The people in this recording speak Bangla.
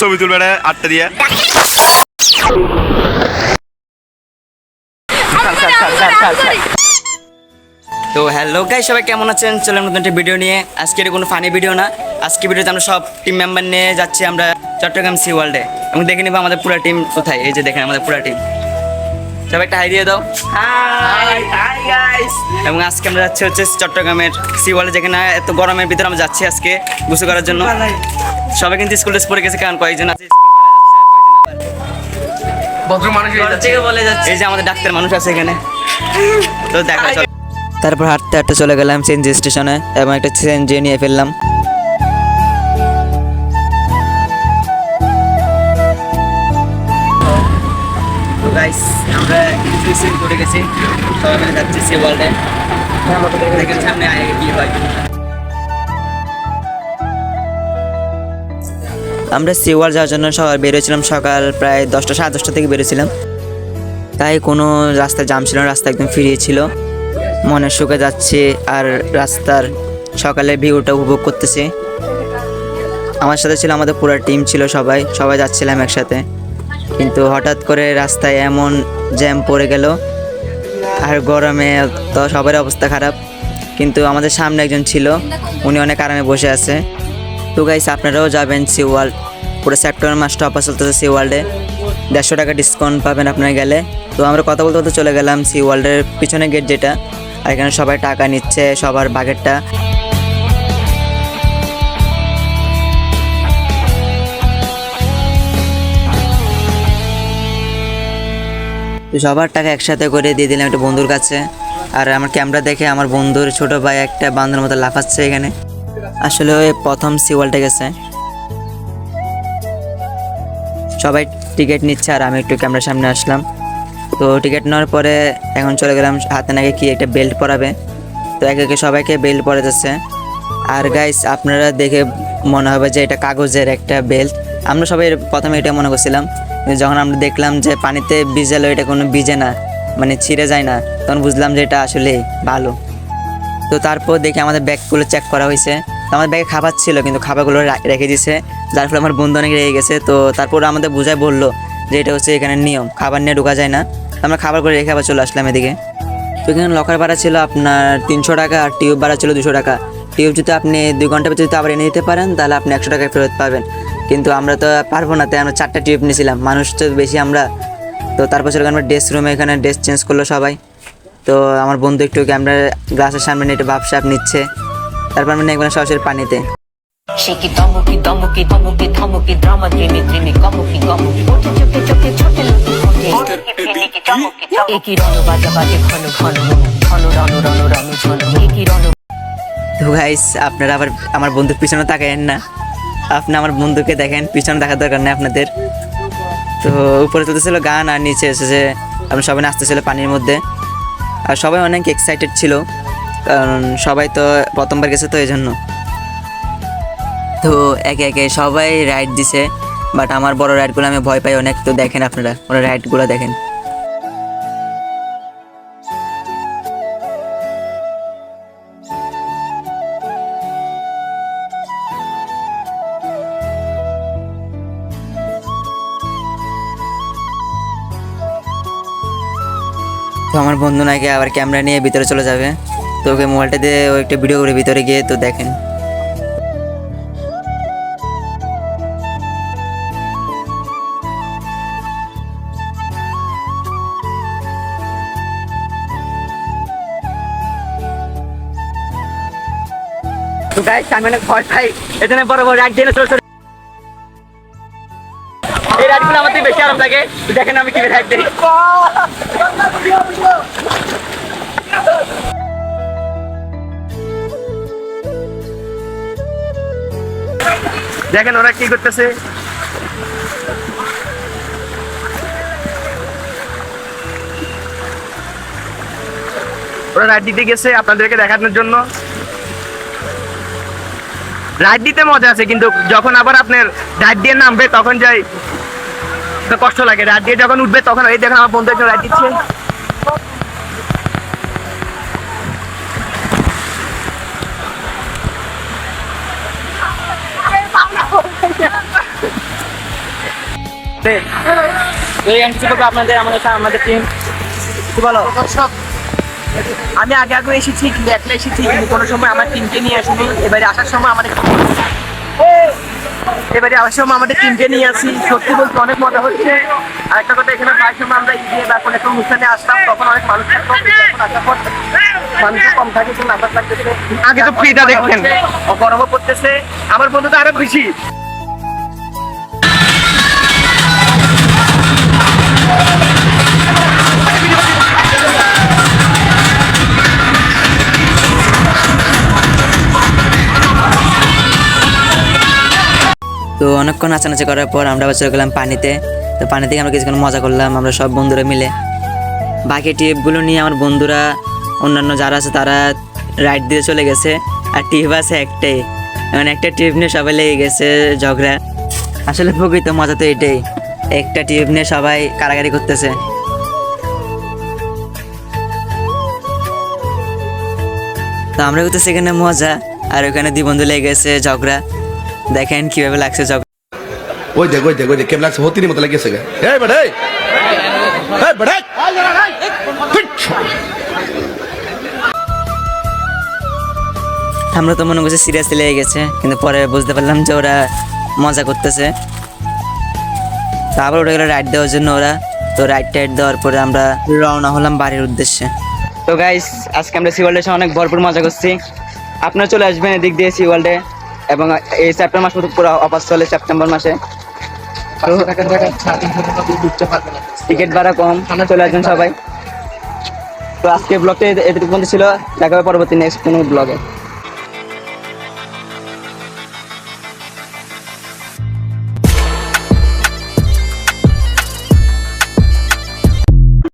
ছবি তুলবে আটটা দিয়ে। তো হ্যালো গাই সবাই কেমন আছেন? চলেন নতুন একটা ভিডিও নিয়ে। আজকের কোনো ফানি ভিডিও না। আজকে ভিডিওতে আমরা সব টিম মেম্বার নিয়ে যাচ্ছি আমরা চট্টগ্রাম সি ওয়ার্ল্ডে এবং দেখে নিবো আমাদের পুরো টিম কোথায়। এই যে দেখেন আমাদের পুরো টিম সবাই একটা হাই দিয়ে দাও। হাই হাই গাইস এবং আজকে আমরা যাচ্ছি হচ্ছে চট্টগ্রামের সি ওয়ার্ল্ডে যেখানে এত গরমের ভিতরে আমরা যাচ্ছি আজকে গোসল করার জন্য। সবাই কিন্তু স্কুল ড্রেস পরে গেছে কারণ কয়েকজন আছে ভদ্র মানুষ বলে যাচ্ছে। এই যে আমাদের ডাক্তার মানুষ আছে এখানে। তো দেখা চলো। তারপর হাঁটতে হাঁটতে চলে গেলাম সিএনজি স্টেশনে এবং একটা সিএনজি নিয়ে ফেললাম। করে গেছি। সবাই মিলে সে ওয়ার্ল্ডে সামনে কি হয়। আমরা সিওয়াল যাওয়ার জন্য সকাল বেরোছিলাম সকাল প্রায় দশটা, সাড়ে দশটা থেকে বেরোছিলাম তাই কোনো রাস্তায় জাম ছিল না, রাস্তা একদম ফিরিয়ে ছিল। মনে সুখে যাচ্ছে আর রাস্তার সকালের ভিউটা উপভোগ করতেছে। আমার সাথে ছিল আমাদের পুরো টিম ছিল সবাই। সবাই যাচ্ছিলাম একসাথে। কিন্তু হঠাৎ করে রাস্তায় এমন জ্যাম পড়ে গেল, আর গরমে তো সবার অবস্থা খারাপ। কিন্তু আমাদের সামনে একজন ছিল, উনি অনেক আরামে বসে আছে। তো গাইস আপনারাও যাবেন সি ওয়ার্ল্ড পুরো সেপ্টেম্বর মাসটা অফার চলতেছে সি ওয়ার্ল্ডে দেড়শো টাকা ডিসকাউন্ট পাবেন আপনারা গেলে। তো আমরা কথা বলতে বলতে চলে গেলাম সি ওয়ার্ল্ডের পিছনে গেট যেটা, আর এখানে সবাই টাকা নিচ্ছে, সবার বাগেরটা তো সবার টাকা একসাথে করে দিয়ে দিলাম একটা বন্ধুর কাছে। আর আমার ক্যামেরা দেখে আমার বন্ধুর ছোট ভাই একটা বান্ধবের মতো লাফাচ্ছে এখানে। আসলে ওই প্রথম সিওয়ালটা গেছে। সবাই টিকিট নিচ্ছে আর আমি একটু ক্যামেরার সামনে আসলাম। তো টিকিট নেওয়ার পরে এখন চলে গেলাম হাতে নাকি কি একটা বেল্ট পরাবে। তো একে একে সবাইকে বেল্ট পরাতেছে আর গাইস আপনারা দেখে মনে হবে যে এটা কাগজের একটা বেল্ট আমরা সবাই প্রথমে এটা মনে করছিলাম। যখন আমরা দেখলাম যে পানিতে ভিজালো, এটা কোনো ভিজে না মানে ছিঁড়ে যায় না, তখন বুঝলাম যে এটা আসলে ভালো। তো তারপর দেখি আমাদের ব্যাগগুলো চেক করা হয়েছে। তো আমার ব্যাগে খাবার ছিল, কিন্তু খাবারগুলো রেখে দিছে। যার ফলে আমার বন্ধু অনেক রেগে গেছে। তো তারপর আমাদের বোঝায় বলল যে এটা হচ্ছে এখানে নিয়ম, খাবার নিয়ে ঢোকা যায় না। আমরা খাবার করে রেখে আবার চলে আসলাম এদিকে। তো এখানে লকার ভাড়া ছিল আপনার তিনশো টাকা আর টিউব ভাড়া ছিল দুশো টাকা। টিউব যদি আপনি দুই ঘণ্টা ভিতরে যদি আবার এনে দিতে পারেন তাহলে আপনি একশো টাকায় ফেরত পাবেন। কিন্তু আমরা তো পারব না তাই আমরা চারটা টিউব নিয়েছিলাম। মানুষ তো বেশি আমরা। তো তারপর গেলাম আমরা ড্রেস রুমে এখানে ড্রেস চেঞ্জ করল সবাই। তো আমার বন্ধু একটু ক্যামেরা গ্লাসের সামনে নিয়ে একটু ভাবসাপ নিচ্ছে। তারপর আমি একবার সরাসরি পানিতে। Shake it, ধমকি ধমকি ধমকি ধমকি ড্রামা ড্রিমি ড্রিমি কমকি কমকি ওঠে চোখে চোখে ছোটে একই রণ বাজা বাজে ঘন ঘন ঘন রণ রণ রণ ঝন একই রণ তো গাইস আপনারা আবার আমার বন্ধুর পিছনে তাকায়েন না। আপনি আমার বন্ধুকে দেখেন, পিছনে দেখার দরকার নেই আপনাদের। তো উপরে চলতেছিল গান আর নিচে এসেছে আপনি সবাই নাচতেছিল পানির মধ্যে। আর সবাই অনেক এক্সাইটেড ছিল, কারণ সবাই তো প্রথমবার গেছে তো এই জন্য তো একে একে সবাই রাইড দিছে বাট আমার বড় রাইডগুলো আমি ভয় পাই অনেক। তো দেখেন আপনারা, ওরা রাইডগুলো দেখেন। তো আমার বন্ধু নাকি আবার ক্যামেরা নিয়ে ভিতরে চলে যাবে। তো ওকে মোবাইলটা দিয়ে ও একটা ভিডিও করে ভিতরে গিয়ে তো দেখেন। গাইস আমি অনেক ভয় পাই। এখানে বড় বড় রাইড দিয়ে আমার থেকে বেশি আরাম লাগে। দেখেন আমি কি রাইড দিই দেখেন ওরা কি করতেছে? ওরা রাইড দিতে গেছে আপনাদেরকে দেখানোর জন্য। রাইড দিতে মজা আছে, কিন্তু যখন আবার আপনার রাইড দিয়ে নামবে, তখন যাই কষ্ট লাগে। রাইড দিয়ে যখন উঠবে তখন এই দেখেন আমার বন্ধু একজন রাইড দিচ্ছে। এই এন্ট্রি করব আপনাদের? আমাদের আমাদের টিম কি বলো? আমি আগে আগে এসেছি কিন্তু একলা এসেছি কিন্তু কোনো সময় আমার টিমকে নিয়ে আসিনি। এবারে আসার সময় আমাদের এবারে আসার সময় আমাদের টিমকে নিয়ে আসি সত্যি বলতে অনেক মজা হচ্ছে। আর একটা কথা এখানে পাই সময় আমরা ঈদে বা কোনো একটা অনুষ্ঠানে আসতাম তখন অনেক মানুষ থাকতো আসার পর মানুষ কম থাকে কিন্তু নাম্বার লাগতেছে আগে তো ফ্রিটা দেখছেন গরমও পড়তেছে আমার বন্ধু তো আরও খুশি। তো অনেকক্ষণ নাচানাচি করার পর আমরা আবার চলে গেলাম পানিতে। তো পানি থেকে আমরা কিছুক্ষণ মজা করলাম, আমরা সব বন্ধুরা মিলে। বাকি টিপগুলো নিয়ে আমার বন্ধুরা, অন্যান্য যারা আছে তারা রাইড দিয়ে চলে গেছে। আর টিপ আছে একটাই। মানে একটা টিপ নিয়ে সবাই লেগে গেছে ঝগড়া। আসলে প্রকৃত মজা তো এটাই। একটা টিপ নিয়ে সবাই কারাগারি করতেছে। তো আমরা করতেছি এখানে মজা, আর ওখানে দুই বন্ধু লেগে গেছে ঝগড়া। দেখেন কীভাবে লাগছে ঝগড়া ওই দেখ ওই দেখ ওই দেখ কেমন লাগছে? হতিনি মতো লাগিয়েছে গা। এই বেড়াই এই। বেড়াই আমরা তো মনে করছি সিরিয়াসলি লেগে গেছে কিন্তু পরে বুঝতে পারলাম যে ওরা মজা করতেছে। তারপর ওটা গেলো রাইড দেওয়ার জন্য ওরা। তো রাইড টাইড দেওয়ার পরে আমরা রওনা হলাম বাড়ির উদ্দেশ্যে। তো গাইস আজকে আমরা সি ওয়ার্ল্ডে অনেক ভরপুর মজা করছি। আপনারা চলে আসবেন এদিক দিয়ে সি ওয়ার্ল্ডে এবং এই সেপ্টেম্বর মাস পুরো অফার চলে সেপ্টেম্বর মাসে। টিকিট ভাড়া কম চলে আসবেন সবাই। তো আজকে ব্লগটা এটুকু পর্যন্ত ছিল দেখা হবে পরবর্তী নেক্সট কোনো ব্লগে